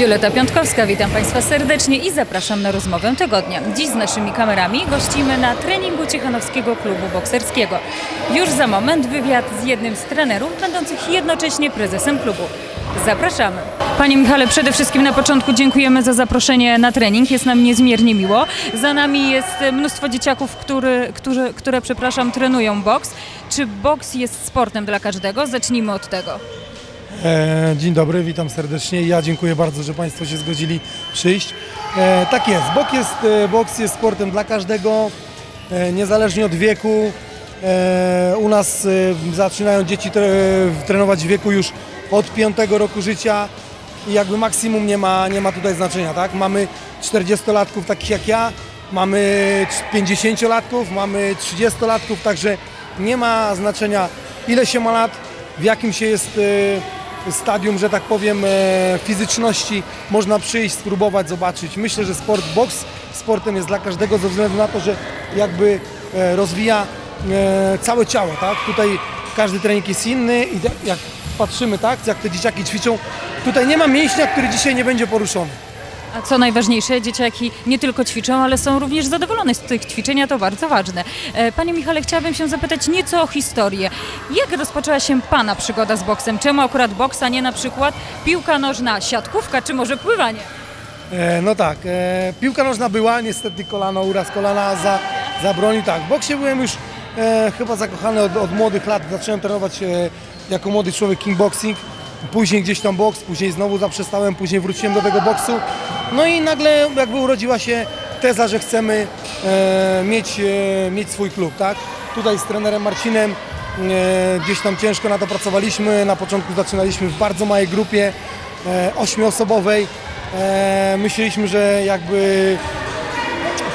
Wioleta Piątkowska, witam Państwa serdecznie i zapraszam na rozmowę tygodnia. Dziś z naszymi kamerami gościmy na treningu Ciechanowskiego Klubu Bokserskiego. Już za moment wywiad z jednym z trenerów, będących jednocześnie prezesem klubu. Zapraszamy. Panie Michale, przede wszystkim na początku dziękujemy za zaproszenie na trening. Jest nam niezmiernie miło. Za nami jest mnóstwo dzieciaków, który, którzy, które, przepraszam, trenują boks. Czy boks jest sportem dla każdego? Zacznijmy od tego. E, Dzień dobry, witam serdecznie. Ja dziękuję bardzo, że Państwo się zgodzili przyjść. E, tak jest, jest, e, boks jest sportem dla każdego, niezależnie od wieku. U nas zaczynają dzieci tre, trenować w wieku już od 5 roku życia i jakby maksimum nie ma, nie ma tutaj znaczenia, tak? Mamy 40-latków takich jak ja, mamy 50-latków, mamy 30-latków, także nie ma znaczenia ile się ma lat, w jakim się jest stadium, że tak powiem, e, fizyczności można przyjść, spróbować, zobaczyć. Myślę, że sport boks sportem jest dla każdego ze względu na to, że jakby e, rozwija e, całe ciało, tak? Tutaj każdy trening jest inny i jak- jak patrzymy, tak, jak te dzieciaki ćwiczą, tutaj nie ma mięśnia, który dzisiaj nie będzie poruszony. A co najważniejsze, dzieciaki nie tylko ćwiczą, ale są również zadowolone z tych ćwiczeń, a to bardzo ważne. E, Panie Michale, chciałabym się zapytać nieco o historię. Jak rozpoczęła się Pana przygoda z boksem? Czemu akurat boks, a nie na przykład piłka nożna, siatkówka czy może pływanie? E, no tak, e, piłka nożna była, niestety kolano, uraz kolana za, zabronił. Tak, w boksie byłem już e, chyba zakochany od, od młodych lat. Zacząłem trenować e, jako młody człowiek kickboxing. Później gdzieś tam boks, później znowu zaprzestałem, później wróciłem do tego boksu. No i nagle jakby urodziła się teza, że chcemy e, mieć, e, mieć swój klub, tak? Tutaj z trenerem Marcinem e, gdzieś tam ciężko na to pracowaliśmy. Na początku zaczynaliśmy w bardzo małej grupie, e, ośmioosobowej. E, myśleliśmy, że jakby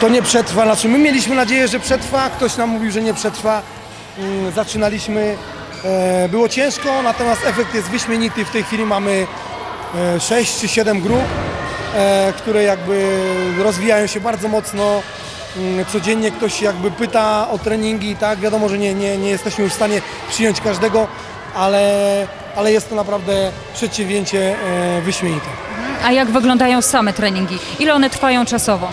to nie przetrwa. Znaczy my mieliśmy nadzieję, że przetrwa, ktoś nam mówił, że nie przetrwa. Mm, Zaczynaliśmy, e, było ciężko, natomiast efekt jest wyśmienity. W tej chwili mamy 6 czy 7 grup, e, które jakby rozwijają się bardzo mocno. Mm, Codziennie ktoś jakby pyta o treningi, tak? Wiadomo, że nie, nie, nie jesteśmy już w stanie przyjąć każdego, ale, ale jest to naprawdę przedsięwzięcie e, wyśmienite. A jak wyglądają same treningi? Ile one trwają czasowo?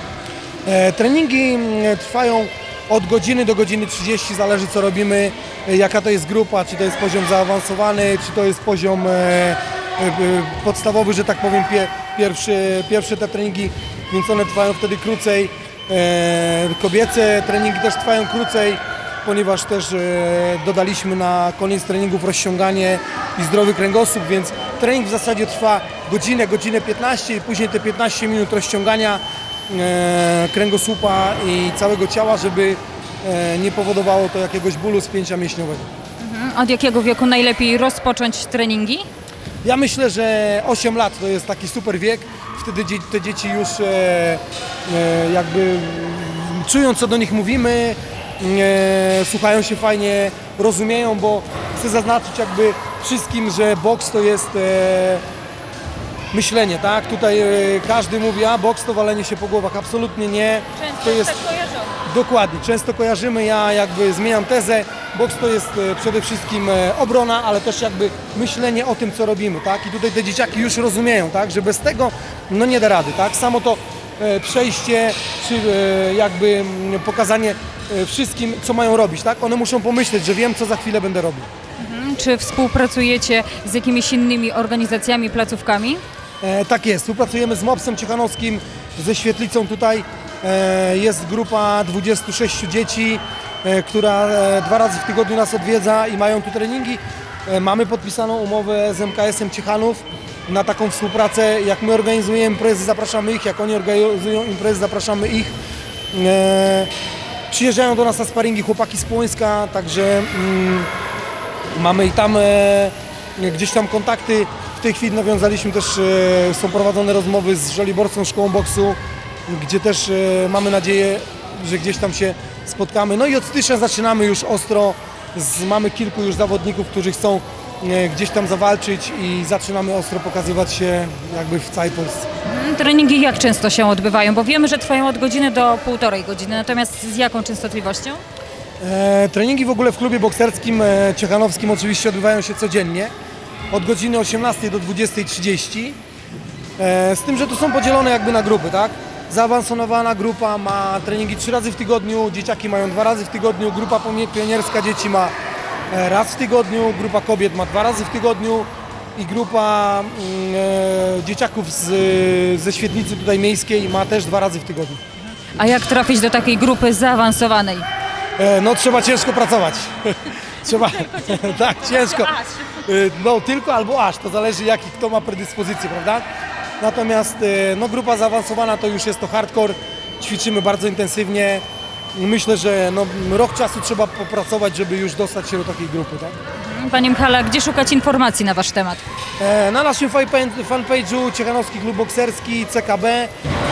E, Treningi mm, trwają od godziny do godziny 30, zależy co robimy, e, jaka to jest grupa, czy to jest poziom zaawansowany, czy to jest poziom e, e, e, podstawowy, że tak powiem, pie, pierwszy, pierwsze te treningi, więc one trwają wtedy krócej. E, Kobiece treningi też trwają krócej, ponieważ też e, dodaliśmy na koniec treningów rozciąganie i zdrowy kręgosłup, więc trening w zasadzie trwa godzinę, godzinę 15 i później te 15 minut rozciągania e, kręgosłupa i całego ciała, żeby nie powodowało to jakiegoś bólu spięcia mięśniowego. Od jakiego wieku najlepiej rozpocząć treningi? Ja myślę, że 8 lat to jest taki super wiek. Wtedy te dzieci już e, e, jakby czują, co do nich mówimy, e, słuchają się fajnie, rozumieją, bo chcę zaznaczyć jakby wszystkim, że boks to jest myślenie, tak? Tutaj każdy mówi, a boks to walenie się po głowach. Absolutnie nie. To jest kojarzone. Dokładnie, często kojarzymy, ja jakby zmieniam tezę, boks to jest e, przede wszystkim e, obrona, ale też jakby myślenie o tym, co robimy, tak? I tutaj te dzieciaki już rozumieją, tak? Że bez tego, no nie da rady, tak? Samo to e, przejście, czy jakby mm, pokazanie wszystkim, co mają robić, tak? One muszą pomyśleć, że wiem, co za chwilę będę robił. Czy współpracujecie z jakimiś innymi organizacjami, placówkami? E, tak jest, współpracujemy z MOPS-em Ciechanowskim, ze Świetlicą tutaj. E, jest grupa 26 dzieci, e, która e, dwa razy w tygodniu nas odwiedza i mają tu treningi. Mamy podpisaną umowę z MKS-em Ciechanów na taką współpracę. Jak my organizujemy imprezy, zapraszamy ich, jak oni organizują imprezy, zapraszamy ich. Przyjeżdżają do nas na sparingi chłopaki z Płońska, także mm, Mamy i tam gdzieś tam kontakty. W tej chwili nawiązaliśmy też, są prowadzone rozmowy z Żoliborską Szkołą Boksu, gdzie też e, mamy nadzieję, że gdzieś tam się spotkamy. No i od stycznia zaczynamy już ostro. Mamy kilku już zawodników, którzy chcą e, gdzieś tam zawalczyć i zaczynamy ostro pokazywać się jakby w całej Polsce. Mm, Treningi jak często się odbywają? Bo wiemy, że trwają od godziny do półtorej godziny, natomiast z jaką częstotliwością? E, treningi w ogóle w klubie bokserskim e, Ciechanowskim oczywiście odbywają się codziennie od godziny 18 do 20.30. E, z tym, że tu są podzielone jakby na grupy, tak? Zaawansowana grupa ma treningi trzy razy w tygodniu, dzieciaki mają dwa razy w tygodniu, grupa pionierska dzieci ma e, raz w tygodniu, grupa kobiet ma dwa razy w tygodniu i grupa mm, e, dzieciaków z, ze świetlicy tutaj miejskiej ma też dwa razy w tygodniu. A jak trafić do takiej grupy zaawansowanej? E, No trzeba ciężko pracować. trzeba, tak, ciężko. E, No tylko albo aż, to zależy jaki kto ma predyspozycję, prawda? Natomiast e, no, grupa zaawansowana to już jest to hardcore, ćwiczymy bardzo intensywnie. Myślę, że no, rok czasu trzeba popracować, żeby już dostać się do takiej grupy, tak? Panie Michala, gdzie szukać informacji na Wasz temat? E, Na naszym fanpage- fanpage'u Ciechanowski Klub Bokserski CKB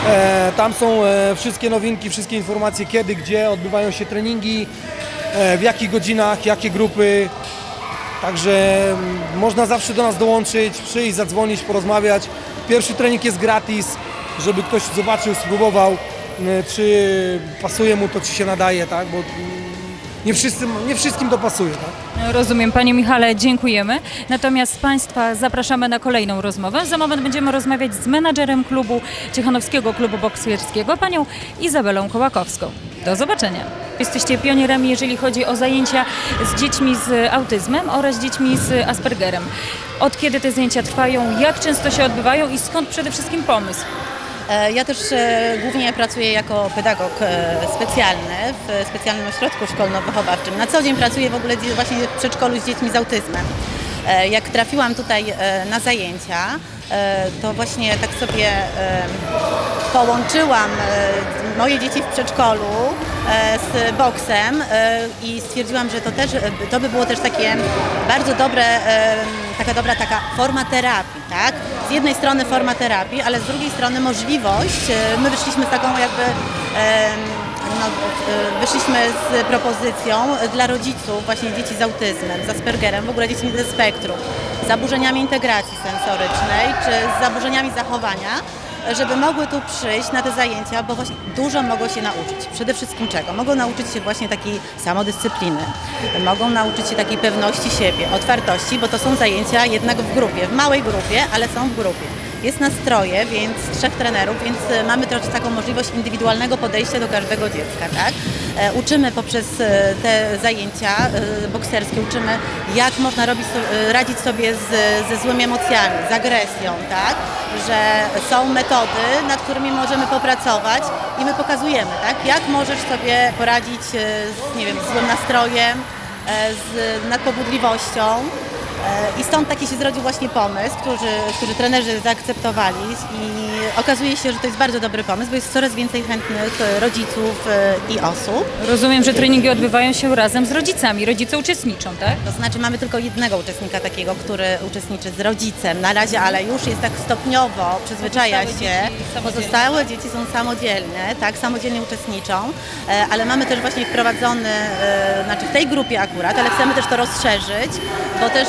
e, tam są e, wszystkie nowinki, wszystkie informacje kiedy, gdzie odbywają się treningi, w jakich godzinach, jakie grupy. Także mm, można zawsze do nas dołączyć, przyjść, zadzwonić, porozmawiać. Pierwszy trening jest gratis, żeby ktoś zobaczył, spróbował, m, czy pasuje mu to, czy się nadaje, tak? Bo mm, nie, wszyscy, nie wszystkim to pasuje, tak? Rozumiem, Panie Michale, dziękujemy. Natomiast Państwa zapraszamy na kolejną rozmowę. Za moment będziemy rozmawiać z menadżerem klubu Ciechanowskiego Klubu Bokserskiego, panią Izabelą Kołakowską. Do zobaczenia. Jesteście pionierami, jeżeli chodzi o zajęcia z dziećmi z autyzmem oraz dziećmi z Aspergerem. Od kiedy te zajęcia trwają, jak często się odbywają i skąd przede wszystkim pomysł? E, Ja też e, głównie pracuję jako pedagog e, specjalny w specjalnym ośrodku szkolno-wychowawczym. Na co dzień pracuję w ogóle właśnie w przedszkolu z dziećmi z autyzmem. Jak trafiłam tutaj na zajęcia, to właśnie tak sobie połączyłam moje dzieci w przedszkolu e, z boksem e, i stwierdziłam, że to też e, to by było też takie bardzo dobre, taka dobra taka forma terapii, tak? Z jednej strony forma terapii, ale z drugiej strony możliwość, my wyszliśmy z taką jakby no, wyszliśmy z propozycją dla rodziców właśnie dzieci z autyzmem, z Aspergerem, w ogóle dziećmi ze spektrum, z zaburzeniami integracji sensorycznej czy z zaburzeniami zachowania, żeby mogły tu przyjść na te zajęcia, bo właśnie dużo mogą się nauczyć. Przede wszystkim czego? Mogą nauczyć się właśnie takiej samodyscypliny, mogą nauczyć się takiej pewności siebie, otwartości, bo to są zajęcia jednak w grupie, w małej grupie, ale są w grupie. Jest nastroje, więc trzech trenerów, więc e, mamy też taką możliwość indywidualnego podejścia do każdego dziecka, tak? E, Uczymy poprzez e, te zajęcia bokserskie, uczymy jak można robić, radzić sobie z, ze złymi emocjami, z agresją, tak? Że są metody, nad którymi możemy popracować i my pokazujemy, tak? Jak możesz sobie poradzić z, nie wiem, z złym nastrojem, z nadpobudliwością. I stąd taki się zrodził właśnie pomysł, który, który trenerzy zaakceptowali i okazuje się, że to jest bardzo dobry pomysł, bo jest coraz więcej chętnych rodziców e, i osób. Rozumiem, że treningi odbywają się razem z rodzicami. Rodzice uczestniczą, tak? To znaczy mamy tylko jednego uczestnika takiego, który uczestniczy z rodzicem na razie, ale już jest tak stopniowo, przyzwyczaja Pozostałe się. dzieci samodzielne, Pozostałe dzieci są samodzielne, tak, samodzielnie uczestniczą, e, ale mamy też właśnie wprowadzony, e, znaczy w tej grupie akurat, ale chcemy też to rozszerzyć, bo też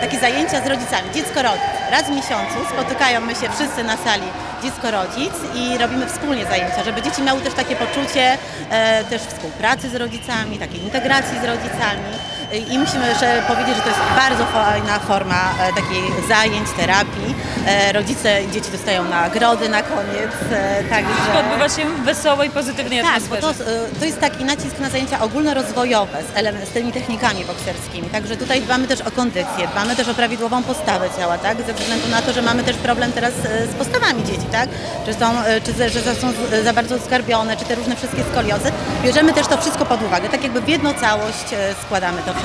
takie zajęcia z rodzicami, dziecko-rodzic. Raz w miesiącu spotykają my się wszyscy na sali dziecko-rodzic i robimy wspólnie zajęcia, żeby dzieci miały też takie poczucie e, też współpracy z rodzicami, takiej integracji z rodzicami. I myślimy, że powiedzieć, że to jest bardzo fajna forma e, takiej zajęć, terapii. E, rodzice i dzieci dostają nagrody na koniec, e, także... Odbywa się w wesołej, pozytywnej Tak, bo atmosferze. to, y, to jest taki nacisk na zajęcia ogólnorozwojowe z, z tymi technikami bokserskimi. Także tutaj dbamy też o kondycję, dbamy też o prawidłową postawę ciała, tak? Ze względu na to, że mamy też problem teraz z postawami dzieci, tak? Czy są, czy że za- są za bardzo skarbione, czy te różne wszystkie skoliozy. Bierzemy też to wszystko pod uwagę, tak jakby w jedną całość składamy to wszystko.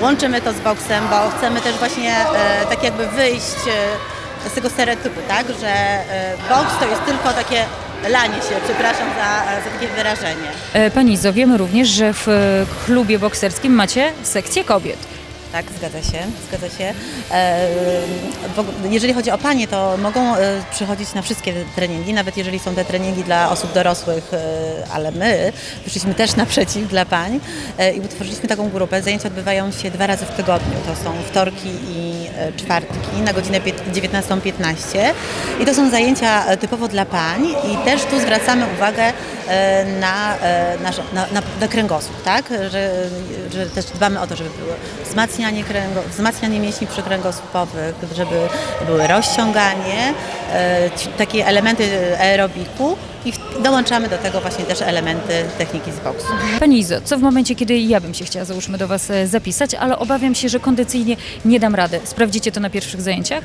Łączymy to z boksem, bo chcemy też właśnie y, tak jakby wyjść y, z tego stereotypu, tak? Że y, boks to jest tylko takie lanie się, przepraszam za, za takie wyrażenie. E, Pani Izo, wiemy również, że w e, klubie bokserskim macie sekcję kobiet. Tak, zgadza się, zgadza się. E, jeżeli chodzi o panie, to mogą e, przychodzić na wszystkie treningi, nawet jeżeli są te treningi dla osób dorosłych, e, ale my wyszliśmy też naprzeciw dla pań i utworzyliśmy taką grupę. Zajęcia odbywają się dwa razy w tygodniu. To są wtorki i czwartki na godzinę pięt- 19.15 i to są zajęcia typowo dla pań i też tu zwracamy uwagę na, e, na, na, na, na kręgosłup, tak? Że, że też dbamy o to, żeby było wzmacnianie, kręgo, wzmacnianie mięśni przykręgosłupowych, żeby były rozciąganie, e, ci- takie elementy aerobiku i dołączamy do tego właśnie też elementy techniki z boksu. Pani Izo, co w momencie, kiedy ja bym się chciała, załóżmy, do Was e, zapisać, ale obawiam się, że kondycyjnie nie dam rady. Sprawdzicie to na pierwszych zajęciach?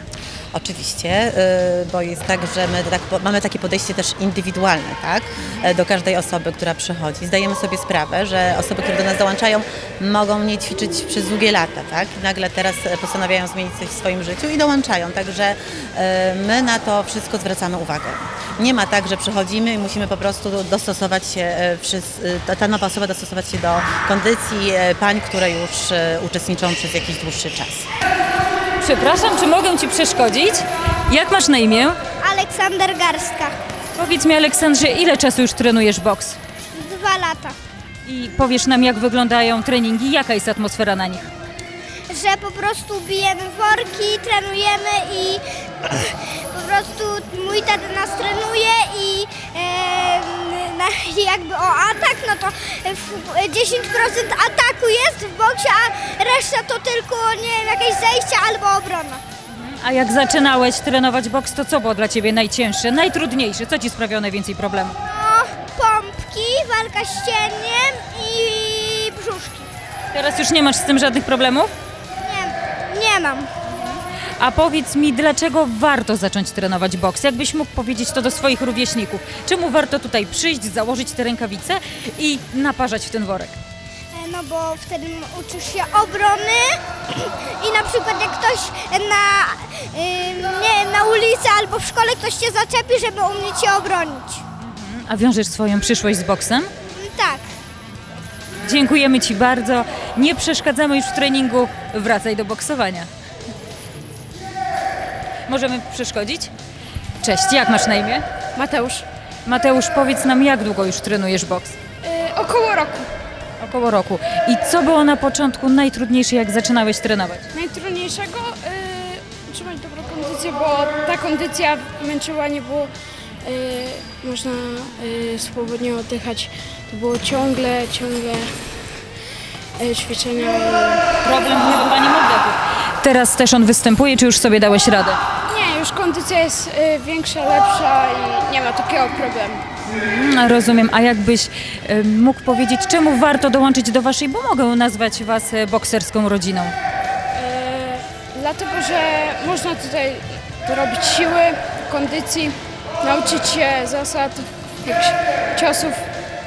Oczywiście, y, bo jest tak, że my tak, mamy takie podejście też indywidualne, tak, e, do każdej osoby, która przychodzi. Zdajemy sobie sprawę, że osoby, które do nas dołączają, mogą nie ćwiczyć przez długie lata, tak, i nagle teraz e, postanawiają zmienić coś w swoim życiu i dołączają, także e, my na to wszystko zwracamy uwagę. Nie ma tak, że przychodzimy i musimy po prostu dostosować się, e, e, ta- nowa osoba dostosować się do kondycji e, pań, które już uczestniczą przez jakiś dłuższy czas. Przepraszam, czy mogę Ci przeszkodzić? Jak masz na imię? Aleksander Garstka. Powiedz mi, Aleksandrze, ile czasu już trenujesz boks? Dwa lata. I powiesz nam, jak wyglądają treningi, jaka jest atmosfera na nich? Że po prostu bijemy worki, trenujemy i prostu mój tata nas trenuje i em, na, jakby o atak, no to w- 10% ataku jest w boksie, a reszta to tylko, nie wiem, jakieś zejście albo obrona. A jak zaczynałeś trenować boks, to co było dla Ciebie najcięższe, najtrudniejsze? Co Ci sprawiało najwięcej problemów? No, pompki, walka z cieniem i brzuszki. Teraz już nie masz z tym żadnych problemów? Nie, nie mam. A powiedz mi, dlaczego warto zacząć trenować boks? Jakbyś mógł powiedzieć to do swoich rówieśników? Czemu warto tutaj przyjść, założyć te rękawice i naparzać w ten worek? E, No bo wtedy uczysz się obrony i na przykład jak ktoś na, nie, na ulicy albo w szkole ktoś cię zaczepi, żeby umieć się obronić. A wiążesz swoją przyszłość z boksem? Mm, Tak. Dziękujemy Ci bardzo. Nie przeszkadzamy już w treningu. Wracaj do boksowania. Możemy przeszkodzić? Cześć, jak masz na imię? Mateusz. Mateusz, powiedz nam, jak długo już trenujesz boks? Y, około roku. Około roku. I co było na początku najtrudniejsze, jak zaczynałeś trenować? Najtrudniejszego y, utrzymać dobrą kondycję, bo ta kondycja męczyła, nie było y, można y, swobodnie oddychać. To było ciągle, ciągle y, ćwiczenia. Problem z wychowaniem oddechu. Teraz też on występuje, czy już sobie dałeś radę? Już kondycja jest y, większa, lepsza i nie ma takiego problemu. Mm, Rozumiem. A jakbyś e, mógł powiedzieć, czemu warto dołączyć do Waszej, bo mogę nazwać Was e, bokserską rodziną? Y, dlatego, że można tutaj dorobić siły, kondycji, nauczyć się zasad ciosów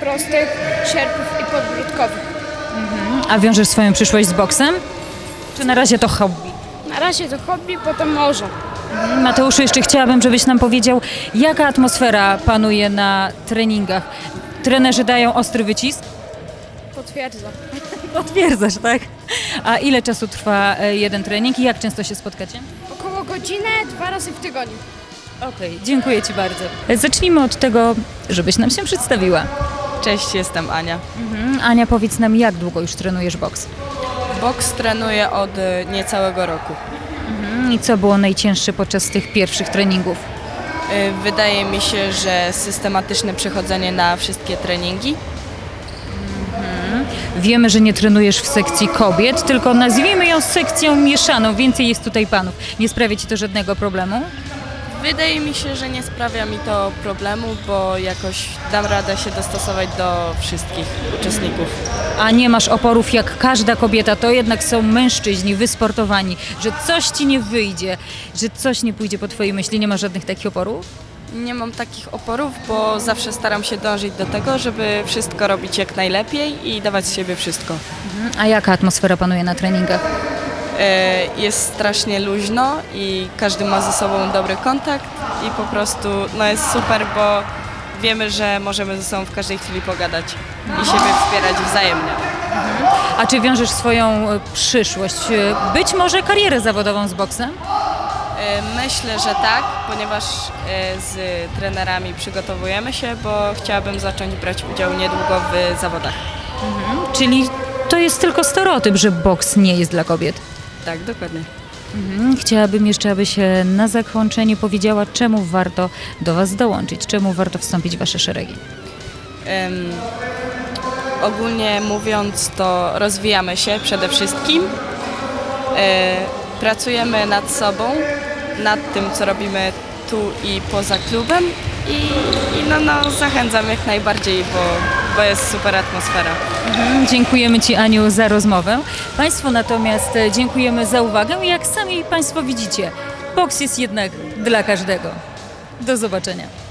prostych, sierpów i podbródkowych. A wiążesz swoją przyszłość z boksem? Czy na razie to hobby? Na razie to hobby, potem może. Mateuszu, jeszcze chciałabym, żebyś nam powiedział, jaka atmosfera panuje na treningach. Trenerzy dają ostry wycisk? Potwierdzam. Potwierdzasz, tak? A ile czasu trwa e, jeden trening i jak często się spotkacie? Około godzinę, dwa razy w tygodniu. Okej, dziękuję Ci bardzo. E, Zacznijmy od tego, żebyś nam się przedstawiła. Cześć, jestem Ania. Mhm. Ania, powiedz nam, jak długo już trenujesz boks? Boks trenuję od y, niecałego roku. Mhm. I co było najcięższe podczas tych pierwszych treningów? Y, Wydaje mi się, że systematyczne przechodzenie na wszystkie treningi. Wiemy, że nie trenujesz w sekcji kobiet, tylko nazwijmy ją sekcją mieszaną. Więcej jest tutaj panów. Nie sprawia Ci to żadnego problemu? Wydaje mi się, że nie sprawia mi to problemu, bo jakoś dam radę się dostosować do wszystkich uczestników. A nie masz oporów jak każda kobieta, to jednak są mężczyźni wysportowani, że coś Ci nie wyjdzie, że coś nie pójdzie po Twojej myśli. Nie masz żadnych takich oporów? Nie mam takich oporów, bo zawsze staram się dążyć do tego, żeby wszystko robić jak najlepiej i dawać z siebie wszystko. Mhm. A jaka atmosfera panuje na treningach? Y, Jest strasznie luźno i każdy ma ze sobą dobry kontakt i po prostu no jest super, bo wiemy, że możemy ze sobą w każdej chwili pogadać i siebie wspierać wzajemnie. A czy wiążesz swoją e, przyszłość, e, być może karierę zawodową z boksem? Myślę, że tak, ponieważ z trenerami przygotowujemy się, bo chciałabym zacząć brać udział niedługo w zawodach. Czyli to jest tylko stereotyp, że boks nie jest dla kobiet. Tak, dokładnie. Mhm. Chciałabym jeszcze, abyś e, na zakończenie powiedziała, czemu warto do Was dołączyć, czemu warto wstąpić w Wasze szeregi. em, ogólnie mówiąc, to rozwijamy się przede wszystkim. E, pracujemy nad sobą, nad tym, co robimy tu i poza klubem i, i no, no, zachęcam jak najbardziej, bo, bo jest super atmosfera. Mhm, Dziękujemy Ci Aniu za rozmowę. Państwu natomiast e, dziękujemy za uwagę i jak sami Państwo widzicie, boks jest jednak dla każdego. Do zobaczenia.